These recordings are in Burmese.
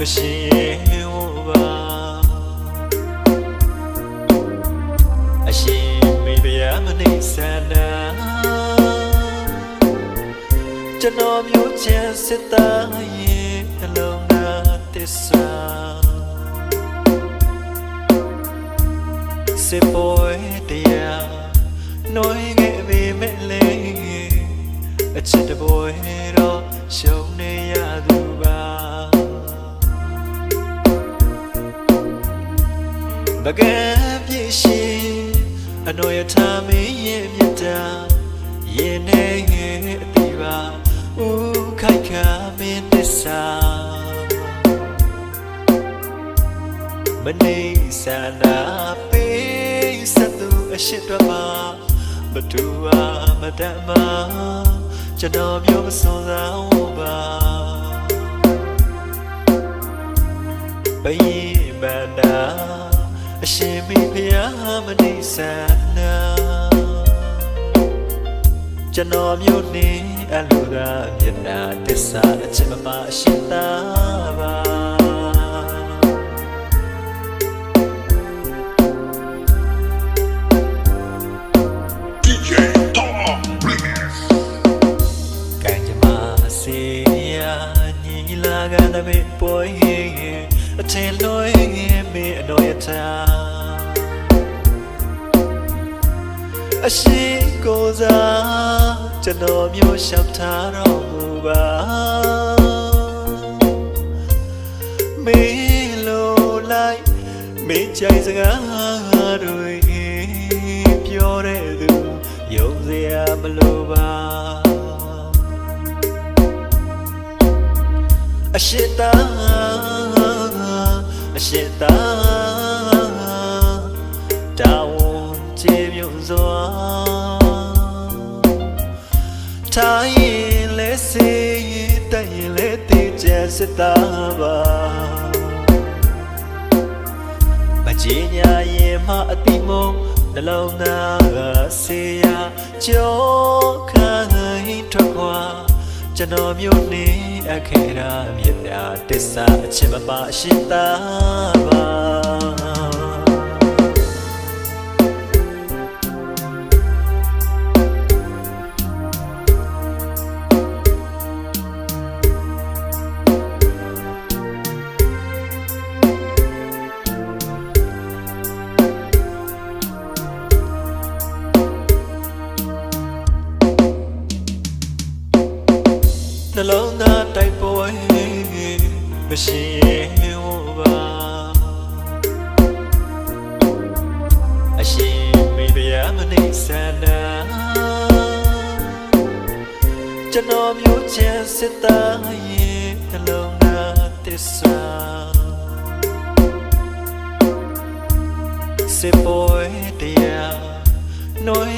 မရှိရင်ဟောပါအရှိမေဗျာမနေစန္ဒာကျွန်တော်မျိုးချင်စစ်သားရဲ့အလုံးသားတစ္ဆာစေပေါ်တရားနှွေးခဲ့ပေမဲ့လေအချစ်တပွဲတော့ ရှုံနေရသူပါပကံပြည့်ရှိအနောယထာမင်းရဲ့မြတ်တာရင်နေအတိပါဥခိုက်ခါမင်းတစ္ဆာမနေစနာပေးစသူအရှိတော်မှာမတူပါမတတ်မှာ ကျွန်တော်မျိုးမစွန်စားဝပါဘယင်မန္တာအရှင်မိဖုရားမနေစနာကျွန်တော်မျိုးနေအလိုသာမျက်နာတစ္ဆာအချစ်မပါအရှင်သာပါ စေရာညီလာကတမေပေါ်ရင်အထင်လွှဲရင်မေအတော်ရတာအရှိကိုစားကျွန်တော်မျိုးလျှောက်ထားတော်မူပါမေလိုလိုက်မေကြိုင်စကားတွေပြောတဲ့သူယုံစရာမလိုပါ ရှိတာအရှိတာတာဝန်ကျေမြုံစွာတိုင်းရင်လဲစေတိုင်ရင်လဲတည်ကျစတာပါမကြီးညာရင်မအတိမုံနှလုံးသားကဆေးရကြောခိုင်းထွက်ခွာ ကျွန်တော်မျိုးနေအခေရာမြတ်တာတစ္ဆာအချစ်မပါအရှင်သာပါ ပွဲမရှိရင်ဟောပါအရှိမေဗျာမနေစန္ဒာကျွန်တော်မျိုးချင်စစ်သားရဲ့နှလုံးသားတစ္ဆာစေပေါ်တရားနှွေး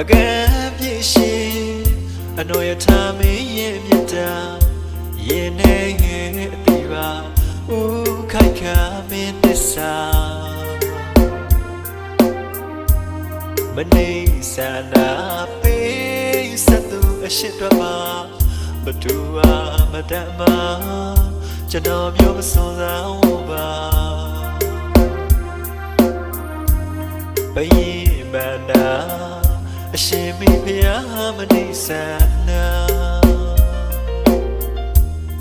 ပကံပြည့်ရှိအနောယထာမင်းရဲ့မြတ်တာရင်နေအတိပါဥခိုက်ခါမင်းတစ္ဆာမနေစနာပေးစသူအရှိတော်မှာမတူပါမတတ်မှာကျွန်တော်မျိုးမစွန်စားဝပါဘယင်မန္တာ အရှင်မိဖုရားမနေစနာ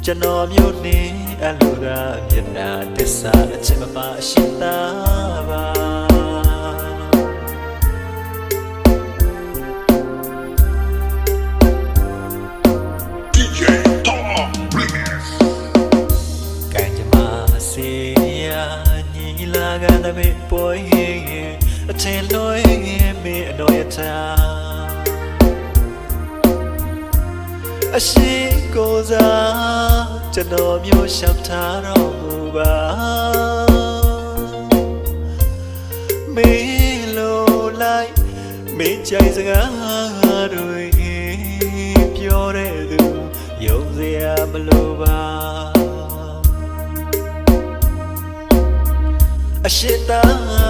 ကျွန်တော်မျိုးနေအလိုသာမျက်နာတစ္ဆာအချစ်မပါအရှင်သာပါ DJ Tom Remix. ကံကြမ္မာစေရာညီလာကတမေပေါ်ရင်အထင်လွှဲရင် မေအတော်ရတာအရှိကိုစားကျွန်တော်မျိုးလျှောက်ထားတော်မူပါမေလိုလိုက်မေကြိုင်စကားတွေပြောတဲ့သူယုံစရာမလိုပါအရှိတာ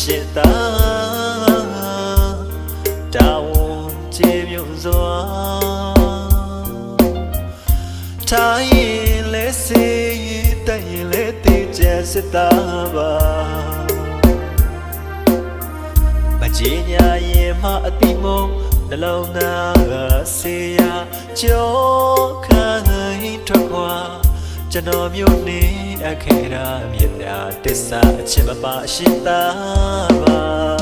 ရှင်သာတာဝန်ကျေမြုံစွာထားရင်လဲစေရင်တိုက်ရင်လဲတည်ကြစစ်သားပါမကြီးညာရင်မအတိမုံနှလုံးသားကဆေးရကြောခံရင်ထွက်ခွာ ကျွန်တော်မျိုးနေအခေရာမြင်တာတစ္ဆာအချစ်မပါရှိတာပါ